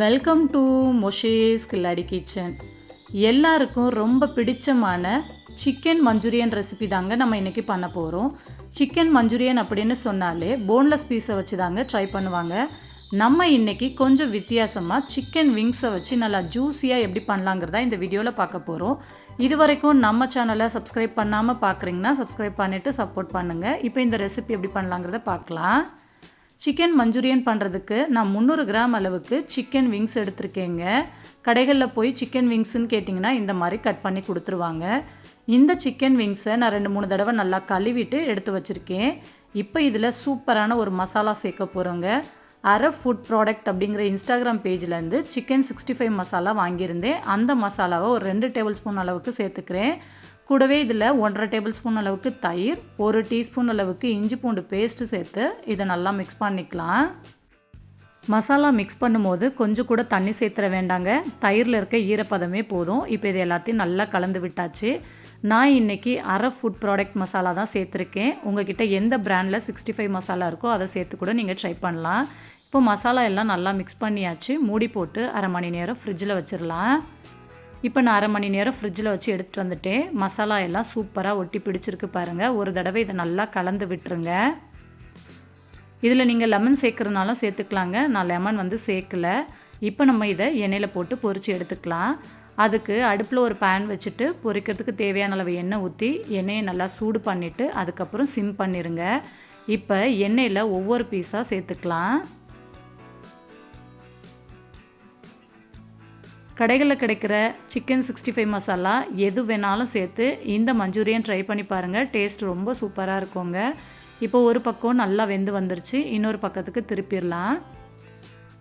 Welcome to மொஷேஸ் கில்லாடி kitchen எல்லாருக்கும் ரொம்ப பிடிச்சமான சிக்கன் மஞ்சூரியன் ரெசிபி தாங்க நம்ம இன்றைக்கி பண்ண போகிறோம் சிக்கன் மஞ்சூரியன் அப்படின்னு சொன்னாலே போன்லெஸ் பீஸை வச்சு தாங்க ட்ரை பண்ணுவாங்க. நம்ம இன்றைக்கி கொஞ்சம் வித்தியாசமாக சிக்கன் விங்ஸை வச்சு நல்லா ஜூஸியாக எப்படி பண்ணலாங்கிறதா இந்த வீடியோவில் பார்க்க போகிறோம் இது வரைக்கும் நம்ம சேனலை சப்ஸ்கிரைப் பண்ணாமல் பார்க்குறீங்கன்னா சப்ஸ்கிரைப் பண்ணிவிட்டு சப்போர்ட் பண்ணுங்கள் இப்போ இந்த ரெசிபி எப்படி பண்ணலாங்கிறத பார்க்கலாம். சிக்கன் மஞ்சூரியன் பண்ணுறதுக்கு நான் முந்நூறு கிராம் அளவுக்கு சிக்கன் விங்ஸ் எடுத்திருக்கேங்க. கடைகளில் போய் சிக்கன் விங்ஸ்ன்னு கேட்டிங்கன்னா இந்த மாதிரி கட் பண்ணி கொடுத்துருவாங்க. இந்த சிக்கன் விங்ஸை நான் ரெண்டு மூணு தடவை நல்லா கழுவிட்டு எடுத்து வச்சுருக்கேன். இப்போ இதில் சூப்பரான ஒரு மசாலா சேர்க்க போகிறோங்க அரை ஃபுட் ப்ராடக்ட் அப்படிங்கிற இன்ஸ்டாகிராம் பேஜ்லேருந்து சிக்கன் சிக்ஸ்டி ஃபைவ் மசாலா வாங்கியிருந்தேன். அந்த மசாலாவை ஒரு ரெண்டு டேபிள் ஸ்பூன் அளவுக்கு சேர்த்துக்கிறேன். கூடவே இதில் ஒன்றரை டேபிள் ஸ்பூன் அளவுக்கு தயிர் ஒரு டீஸ்பூன் அளவுக்கு இஞ்சி பூண்டு பேஸ்ட்டு சேர்த்து இதை நல்லா மிக்ஸ் பண்ணிக்கலாம். மசாலா மிக்ஸ் பண்ணும்போது கொஞ்சம் கூட தண்ணி சேர்த்துற வேண்டாங்க. தயிரில் இருக்க ஈரப்பதமே போதும். இப்போ இது எல்லாத்தையும் நல்லா கலந்து விட்டாச்சு. நான் இன்றைக்கி அரை ஃபுட் ப்ராடக்ட் மசாலா தான் சேர்த்துருக்கேன். உங்ககிட்ட எந்த ப்ராண்டில் சிக்ஸ்டி ஃபைவ் மசாலா இருக்கோ அதை சேர்த்து கூட நீங்கள் ட்ரை பண்ணலாம். இப்போ மசாலா எல்லாம் நல்லா மிக்ஸ் பண்ணியாச்சு. மூடி போட்டு அரை மணி நேரம் ஃப்ரிட்ஜில் வச்சிடலாம் இப்போ நான் அரை மணி நேரம் ஃப்ரிட்ஜில் வச்சு எடுத்துகிட்டு வந்துட்டேன். மசாலா எல்லாம் சூப்பராக ஒட்டி பிடிச்சிருக்கு பாருங்கள் ஒரு தடவை இதை நல்லா கலந்து விட்டுருங்க. இதில் நீங்கள் லெமன் சேர்க்குறதுனாலும் சேர்த்துக்கலாங்க. நான் லெமன் வந்து சேர்க்கல. இப்போ நம்ம இதை எண்ணெயில் போட்டு பொறிச்சு எடுத்துக்கலாம். அதுக்கு அடுப்பில் ஒரு பேன் வச்சுட்டு பொரிக்கிறதுக்கு தேவையான அளவு எண்ணெய் ஊற்றி எண்ணெயை நல்லா சூடு பண்ணிவிட்டு அதுக்கப்புறம் சிம் பண்ணிடுங்க இப்போ எண்ணெயில் ஒவ்வொரு பீஸாக சேர்த்துக்கலாம். கடைகளில் கிடைக்கிற சிக்கன் சிக்ஸ்டி ஃபைவ் மசாலா எது வேணாலும் சேர்த்து இந்த மஞ்சூரியன் ட்ரை பண்ணி பாருங்கள் டேஸ்ட் ரொம்ப சூப்பராக இருக்குங்க. இப்போ ஒரு பக்கம் நல்லா வெந்து வந்துருச்சு. இன்னொரு பக்கத்துக்கு திருப்பிடலாம்.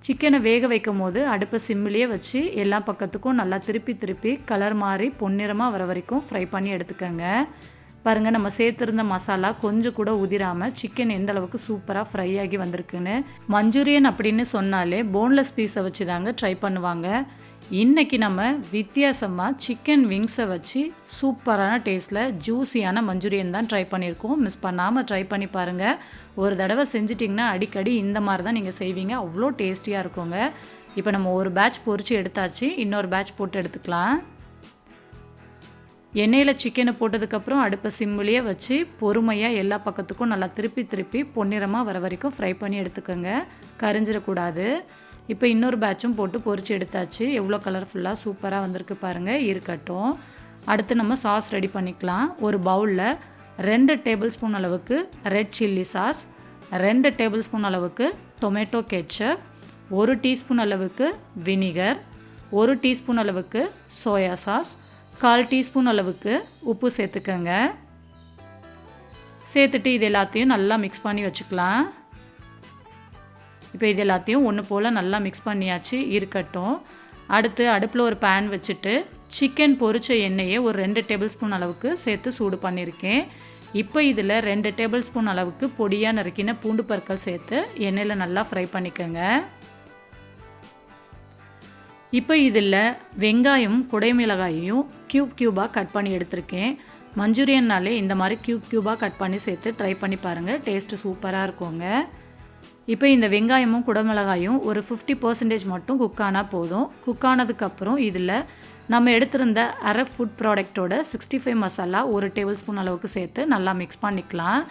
சிக்கனை வேக வைக்கும் போது அடுப்பை சிம்மிலேயே வச்சு எல்லா பக்கத்துக்கும் நல்லா திருப்பி திருப்பி கலர் மாறி பொன்னிறமாக வர வரைக்கும் ஃப்ரை பண்ணி எடுத்துக்கோங்க. பாருங்கள் நம்ம சேர்த்துருந்த மசாலா கொஞ்சம் கூட உதிராமல் சிக்கன் எந்த அளவுக்கு சூப்பராக ஃப்ரை ஆகி வந்திருக்குன்னு. மஞ்சூரியன் அப்படின்னு சொன்னாலே போன்லெஸ் பீஸை வச்சு தாங்க ட்ரை பண்ணுவாங்க. இன்றைக்கி நம்ம வித்தியாசமாக சிக்கன் விங்ஸை வச்சு சூப்பரான டேஸ்ட்டில் ஜூஸியான மஞ்சூரியன் தான் ட்ரை பண்ணியிருக்கோம். மிஸ் பண்ணாமல் ட்ரை பண்ணி பாருங்கள் ஒரு தடவை செஞ்சிட்டிங்கன்னா அடிக்கடி இந்த மாதிரி தான் நீங்கள் செய்வீங்க. அவ்வளோ டேஸ்டியாக இருக்குங்க. இப்போ நம்ம ஒரு பேட்ச் பொறிச்சு எடுத்தாச்சு. இன்னொரு பேட்ச் போட்டு எடுத்துக்கலாம். எண்ணெயில் சிக்கனை போட்டதுக்கப்புறம் அடுப்பை சிம்மிலேயே வச்சு பொறுமையாக எல்லா பக்கத்துக்கும் நல்லா திருப்பி திருப்பி பொன்னிறமாக வர வரைக்கும் ஃப்ரை பண்ணி எடுத்துக்கோங்க. கரிஞ்சிடக்கூடாது. இப்போ இன்னொரு பேட்சும் போட்டு பொறிச்சு எடுத்தாச்சு. எவ்வளோ கலர்ஃபுல்லாக சூப்பராக வந்திருக்கு பாருங்கள் இருக்கட்டும். அடுத்து நம்ம சாஸ் ரெடி பண்ணிக்கலாம். ஒரு பவுலில் ரெண்டு டேபிள் ஸ்பூன் அளவுக்கு ரெட் சில்லி சாஸ் ரெண்டு டேபிள் ஸ்பூன் அளவுக்கு டொமேட்டோ கெச்சப் ஒரு டீஸ்பூன் அளவுக்கு வினிகர் ஒரு டீஸ்பூன் அளவுக்கு சோயா சாஸ் கால் டீஸ்பூன் அளவுக்கு உப்பு சேர்த்துக்கோங்க. சேர்த்துட்டு இது எல்லாத்தையும் நல்லா மிக்ஸ் பண்ணி வச்சுக்கலாம். இப்போ இது எல்லாத்தையும் ஒன்று போல் நல்லா மிக்ஸ் பண்ணியாச்சு இருக்கட்டும். அடுத்து அடுப்பில் ஒரு பேன் வச்சுட்டு சிக்கன் பொரிச்ச எண்ணெயை ஒரு ரெண்டு டேபிள் ஸ்பூன் அளவுக்கு சேர்த்து சூடு பண்ணியிருக்கேன். இப்போ இதில் ரெண்டு டேபிள் ஸ்பூன் அளவுக்கு பொடியாக நறுக்கின பூண்டு பற்கள் சேர்த்து எண்ணெயில் நல்லா ஃப்ரை பண்ணிக்கோங்க. இப்போ இதில் வெங்காயம் குடைமிளகாயையும் க்யூப் க்யூபாக கட் பண்ணி எடுத்திருக்கேன். மஞ்சூரியன்னாலே இந்த மாதிரி க்யூப் க்யூபாக கட் பண்ணி சேர்த்து ட்ரை பண்ணி பாருங்கள் டேஸ்ட்டு சூப்பராக இருக்குங்க. இப்போ இந்த வெங்காயமும் குடமிளகாயும் ஒரு ஃபிஃப்டி பர்சன்டேஜ் மட்டும் குக் ஆனால் போதும். குக் ஆனதுக்கப்புறம் இதில் நம்ம எடுத்திருந்த அரை ஃபுட் ப்ராடக்டோட சிக்ஸ்டி ஃபைவ் மசாலா ஒரு டேபிள் ஸ்பூன் அளவுக்கு சேர்த்து நல்லா மிக்ஸ் பண்ணிக்கலாம்.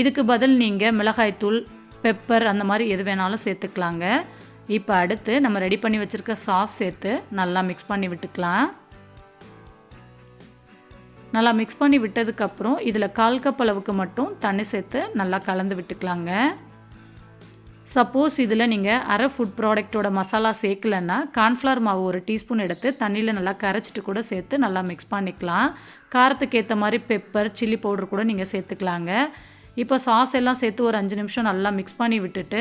இதுக்கு பதில் நீங்கள் மிளகாய்த்தூள் பெப்பர் அந்த மாதிரி எது வேணாலும் சேர்த்துக்கலாங்க. இப்போ அடுத்து நம்ம ரெடி பண்ணி வச்சுருக்க சாஸ் சேர்த்து நல்லா மிக்ஸ் பண்ணி விட்டுக்கலாம். நல்லா மிக்ஸ் பண்ணி விட்டதுக்கப்புறம் இதில் கால் கப் அளவுக்கு மட்டும் தண்ணி சேர்த்து நல்லா கலந்து விட்டுக்கலாங்க. சப்போஸ் இதில் நீங்கள் அரை ஃபுட் ப்ராடக்ட்டோட மசாலா சேர்க்கலன்னா கார்ன்ஃப்ளவர் மாவு ஒரு டீஸ்பூன் எடுத்து தண்ணியில் நல்லா கரைச்சிட்டு கூட சேர்த்து நல்லா மிக்ஸ் பண்ணிக்கலாம். காரத்துக்கு ஏற்ற மாதிரி பெப்பர் சில்லி பவுடர் கூட நீங்கள் சேர்த்துக்கலாங்க. இப்போ சாஸ் எல்லாம் சேர்த்து ஒரு அஞ்சு நிமிஷம் நல்லா மிக்ஸ் பண்ணி விட்டுட்டு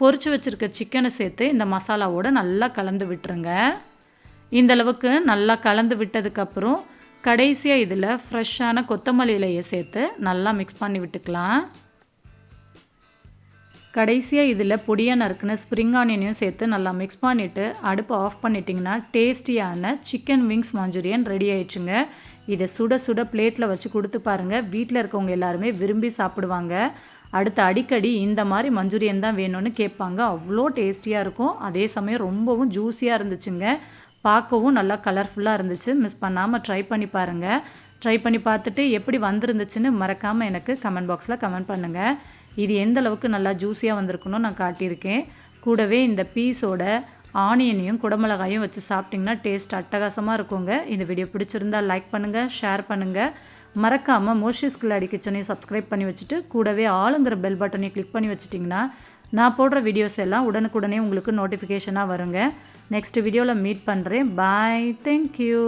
பொறிச்சு வச்சுருக்க சிக்கனை சேர்த்து இந்த மசாலாவோடு நல்லா கலந்து விட்டுருங்க. இந்த அளவுக்கு நல்லா கலந்து விட்டதுக்கப்புறம் கடைசியாக இதில் ஃப்ரெஷ்ஷான கொத்தமல்லி இலையை சேர்த்து நல்லா மிக்ஸ் பண்ணி விட்டுக்கலாம். கடைசியாக இதில் பொடியாக நறுக்குன ஸ்ப்ரிங் ஆனியனையும் சேர்த்து நல்லா மிக்ஸ் பண்ணிவிட்டு அடுப்பை ஆஃப் பண்ணிட்டிங்கன்னா டேஸ்டியான சிக்கன் விங்ஸ் மஞ்சூரியன் ரெடி ஆயிடுச்சுங்க. இதை சுட சுட பிளேட்டில் வச்சு கொடுத்து பாருங்கள் வீட்டில் இருக்கவங்க எல்லாருமே விரும்பி சாப்பிடுவாங்க. அடுத்து அடிக்கடி இந்த மாதிரி மஞ்சூரியன் தான் வேணும்னு கேட்பாங்க. அவ்வளோ டேஸ்டியாக இருக்கும். அதே சமயம் ரொம்பவும் ஜூஸியாக இருந்துச்சுங்க. பார்க்கவும் நல்லா கலர்ஃபுல்லாக இருந்துச்சு. மிஸ் பண்ணாமல் ட்ரை பண்ணி பாருங்கள் ட்ரை பண்ணி பார்த்துட்டு எப்படி வந்திருந்துச்சுன்னு மறக்காமல் எனக்கு கமெண்ட் பாக்ஸில் கமெண்ட் பண்ணுங்கள் இது எந்த அளவுக்கு நல்லா ஜூஸியாக வந்திருக்குன்னு நான் காட்டியிருக்கேன். கூடவே இந்த பீஸோட ஆனியனையும் குடமிளகாயும் வச்சு சாப்பிட்டிங்கன்னா டேஸ்ட் அட்டகாசமாக இருக்குங்க. இந்த வீடியோ பிடிச்சிருந்தா லைக் பண்ணுங்கள் ஷேர் பண்ணுங்கள் மறக்காமல் மோஷிஸ் கில்லாடி கிச்சனையும் சப்ஸ்கிரைப் பண்ணி வச்சுட்டு கூடவே ஆளுங்கிற பெல் பட்டனையும் கிளிக் பண்ணி வச்சிட்டிங்கன்னா நான் போடுற வீடியோஸ் எல்லாம் உடனுக்குடனே உங்களுக்கு நோட்டிஃபிகேஷனாக வருங்க. நெக்ஸ்ட் வீடியோவில் மீட் பண்ணுறேன் பாய் தேங்க்யூ